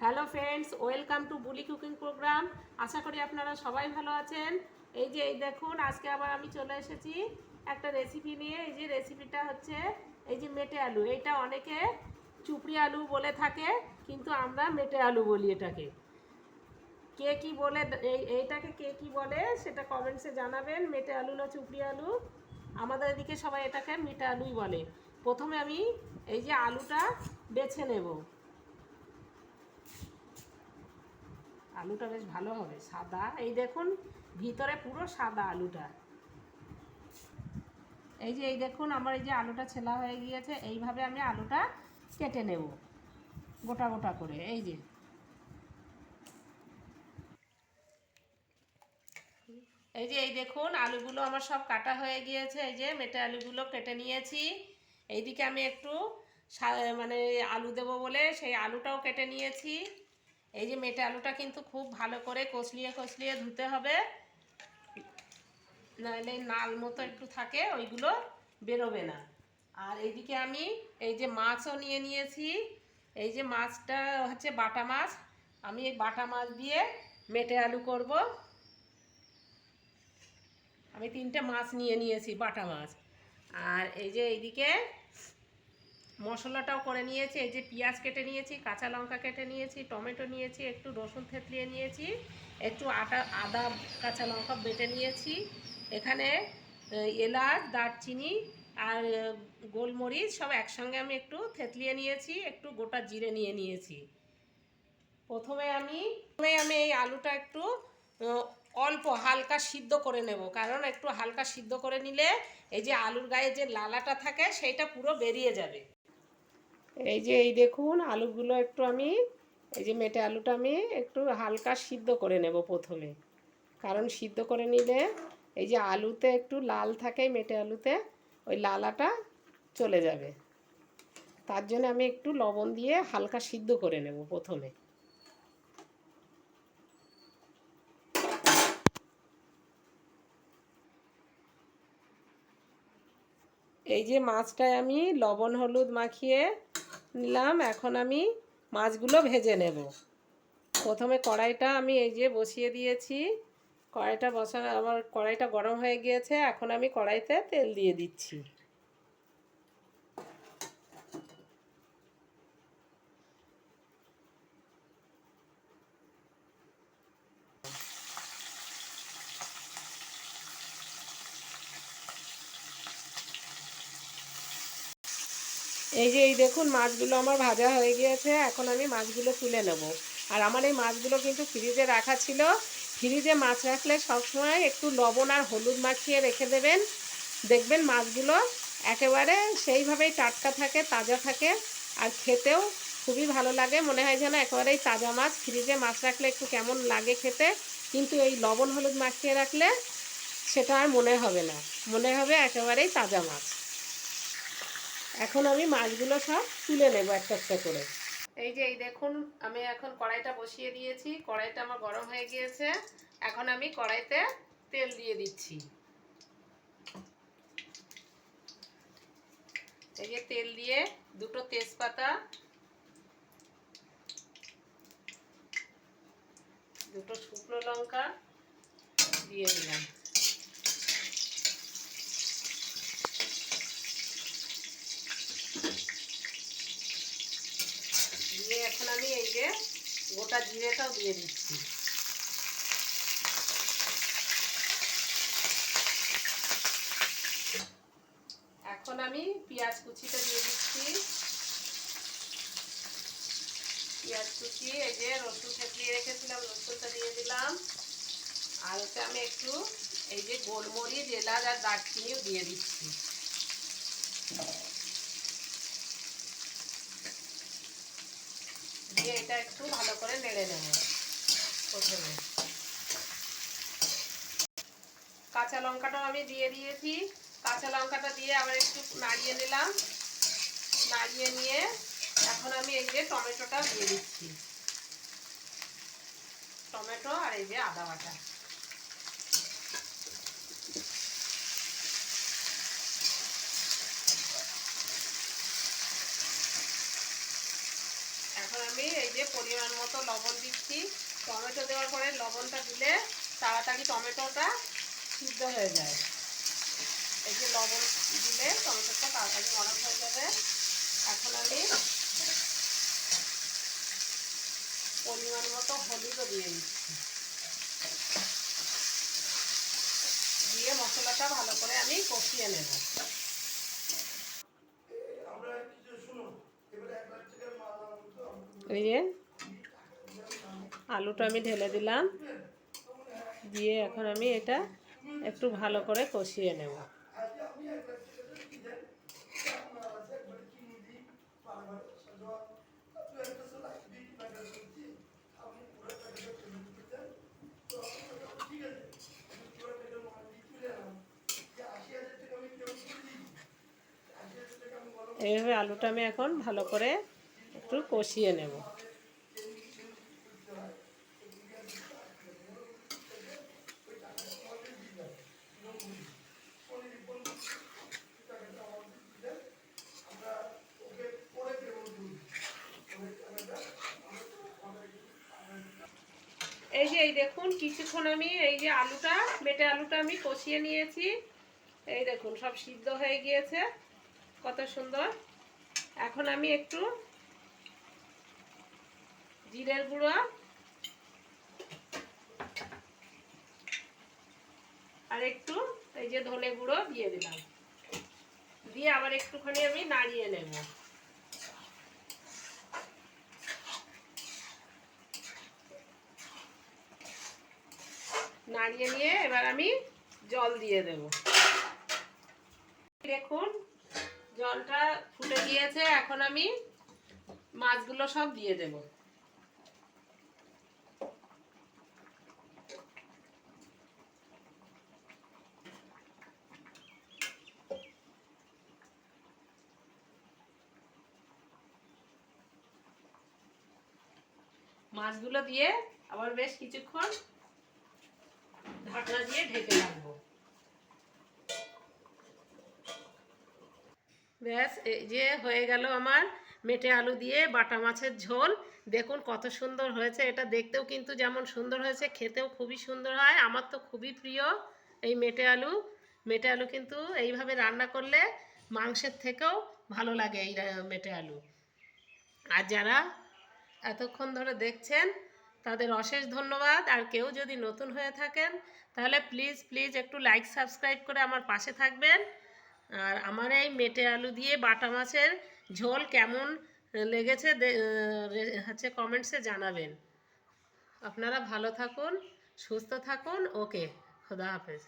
Hello friends, welcome to Buli cooking programme. আশা করি আপনারা সবাই ভালো আছেন। এই যে, এই দেখুন, আজকে আবার আমি চলে এসেছি একটা রেসিপি নিয়ে। এই যে রেসিপিটা হচ্ছে, এই যে মেটে আলু। এইটা অনেকে চুপড়ি আলু বলে থাকে, কিন্তু আমরা মেটে আলু বলি এটাকে। কে কি বলে, এই, এইটাকে কে কি বলে, সেটা কমেন্টসে জানাবেন। মেটে আলু না চুপড়ি আলু? আমাদের এদিকে সবাই এটাকে মেটে আলুই বলে। প্রথমে আমি এই যে আলুটা বেছে নেব। আলুটা বেশ ভালো হবে, সাদা। এই দেখুন, ভিতরে পুরো সাদা আলুটা। এই যে, এই দেখুন, আমার এই যে আলুটা ছেলা হয়ে গিয়েছে, এইভাবে আমি আলুটা কেটে নেব, গোটা গোটা করে। এই যে। এই যে, এই দেখুন, আলুগুলো আমার সব কাটা হয়ে গিয়েছে, এই যে, মেটে আলুগুলো কেটে নিয়েছি। এইদিকে আমি একটু মানে আলু দেবো বলে, সেই আলুটাও কেটে নিয়েছি। এই যে মেটে আলুটা কিন্তু খুব ভালো করে কষলিয়ে কষলিয়ে ধুতে হবে। নাহলে নাল মতো একটু থাকে, ওইগুলো বেরোবে না। আর এইদিকে আমি এই যে মাছও নিয়ে নিয়েছি। এই যে মাছটা হচ্ছে বাটা মাছ। আমি এই বাটা মাছ দিয়ে মেটে আলু করব। আমি তিনটে মাছ নিয়ে নিয়েছি, বাটা মাছ। আর এই যে এইদিকে মশলাটাও করে নিয়েছি, এই যে পেঁয়াজ কেটে নিয়েছি, কাঁচা লঙ্কা কেটে নিয়েছি, টমেটো নিয়েছি, একটু রসুন থেতলিয়ে নিয়েছি, একটু আটা, আদা, কাঁচা লঙ্কা বেটে নিয়েছি, এখানে এলাচ, দারচিনি আর গোলমরিচ সব একসঙ্গে আমি একটু থেতলিয়ে নিয়েছি, একটু গোটা জিরে নিয়ে নিয়েছি। প্রথমে আমি প্রথমে আমি এই আলুটা একটু অল্প হালকা সিদ্ধ করে নেব, কারণ একটু হালকা সিদ্ধ করে নিলে এই যে আলুর গায়ে যে লালাটা থাকে, সেইটা পুরো বেরিয়ে যাবে। এই যে, এই দেখুন আলুগুলো একটু আমি, এই যে মেটে আলুটা আমি একটু হালকা সিদ্ধ করে নেব প্রথমে। কারণ সিদ্ধ করে নিলে এই যে আলুতে একটু লাল থাকে, মেটে আলুতে, ওই লালাটা চলে যাবে। তার জন্য আমি একটু লবণ দিয়ে হালকা সিদ্ধ করে নেব প্রথমে। এই যে মাছটায় আমি লবণ, হলুদ মাখিয়ে নিলাম, এখন আমি মাছগুলো ভেজে নেব। প্রথমে কড়াইটা আমি এই যে বসিয়ে দিয়েছি। কড়াইটা বসা আমার কড়াইটা গরম হয়ে গিয়েছে, এখন আমি কড়াইতে তেল দিয়ে দিচ্ছি। এই যে, এই দেখুন, মাছগুলো আমার ভাজা হয়ে গিয়েছে, এখন আমি মাছগুলো তুলে নেব। আর আমার এই মাছগুলো কিন্তু ফ্রিজে রাখা ছিল। ফ্রিজে মাছ রাখলে সবসময় একটু লবণ আর হলুদ মাখিয়ে রেখে দেবেন। দেখবেন মাছগুলো একেবারে সেইভাবেই টাটকা থাকে, তাজা থাকে, আর খেতেও খুবই ভালো লাগে। মনে হয় যেন একেবারেই তাজা মাছ। ফ্রিজে মাছ রাখলে একটু কেমন লাগে খেতে, কিন্তু এই লবণ হলুদ মাখিয়ে রাখলে সেটা আর মনে হবে না। মনে হবে একেবারেই তাজা মাছ। এখন আমি মাছগুলো সব তুলে নেব একটা একটা করে। এই যে, এই দেখুন, আমি এখন কড়াইটা বসিয়ে দিয়েছি। কড়াইটা আমার গরম হয়ে গিয়েছে। এখন আমি কড়াইতে তেল দিয়ে দিচ্ছি। এই যে, তেল দিয়ে দুটো তেজপাতা, দুটো শুকনো লঙ্কা দিয়ে দিলাম দিয়ে এখন আমি এই যে গোটা জিরেটাও দিয়ে দিচ্ছি। এখন আমি পেঁয়াজ কুচিটা দিয়ে দিচ্ছি। পেঁয়াজ কুচি, এই যে রসুন থেতলিয়ে রেখেছিলাম, রসুনটা দিয়ে দিলাম। আর ওতে আমি একটু এই যে গোলমরিচ, এলাচ আর দারচিনিও দিয়ে দিচ্ছি। দিয়ে এটা একটু ভালো করে নেড়ে নেব। প্রথমে। কাঁচা লঙ্কাটাও আমি দিয়ে দিয়েছি। কাঁচা লঙ্কাটা দিয়ে আবার একটু নাড়িয়ে নিলাম। নাড়িয়ে নিয়ে এখন আমি এই যে টমেটোটা দিয়ে দিচ্ছি। টমেটো আর এই যে আদা বাটা এখন এখন আমি এই যে পরিমাণ মতো লবণ দিচ্ছি। টমেটো দেওয়ার পরে লবণটা দিলে তাড়াতাড়ি টমেটোটা সিদ্ধ হয়ে যায়। এই যে লবণ দিলে টমেটোটা তাড়াতাড়ি নরম হয়ে যাবে। এখন আমি পরিমাণ মতো হলুদও দিয়ে দিচ্ছি। দিয়ে মশলাটা ভালো করে আমি কষিয়ে নেব। এই যে আলুটা আমি ঢেলে দিলাম। দিয়ে এখন আমি এটা একটু ভালো করে কষিয়ে নেব। এইভাবে আলুটা আমি এখন ভালো করে একটু কষিয়ে নেব। এই দেখুন, কিছুক্ষণ আমি এই যে আলুটা মেটে আলুটা আমি কষিয়ে নিয়েছি। এই দেখুন, সব সিদ্ধ হয়ে গিয়েছে, কত সুন্দর। এখন আমি একটু জিরের গুঁড়ো আর একটু এই যে ধনে গুঁড়ো দিয়ে দিলাম। দিয়ে আবার একটুখানি আমি নাড়িয়ে নেব। নাড়িয়ে নিয়ে এবার আমি জল দিয়ে দেব। দেখুন, জলটা ফুটে গিয়েছে, এখন আমি মাছগুলো সব দিয়ে দেব। মাছগুলো দিয়ে আবার বেশ কিছুক্ষণ ঢাকনা দিয়ে ঢেকে রাখব। ব্যাস, এই যে হয়ে গেল আমার মেটে আলু দিয়ে বাটা মাছের ঝোল। দেখুন কত সুন্দর হয়েছে, এটা দেখতেও কিন্তু যেমন সুন্দর হয়েছে, খেতেও খুবই সুন্দর হয়। আমার তো খুবই প্রিয় এই মেটে আলু। মেটে আলু কিন্তু এইভাবে রান্না করলে মাংসের থেকেও ভালো লাগে এই মেটে আলু। আর যারা এতক্ষণ ধরে দেখছেন, তাদের অশেষ ধন্যবাদ। আর কেউ যদি নতুন হয়ে থাকেন তাহলে প্লিজ প্লিজ একটু লাইক সাবস্ক্রাইব করে আমার পাশে থাকবেন। আর আমার এই মেটে আলু দিয়ে বাটা মাছের ঝোল কেমন লেগেছে হচ্ছে কমেন্টসে জানাবেন। আপনারা ভালো থাকুন, সুস্থ থাকুন। ওকে খোদা হাফেজ।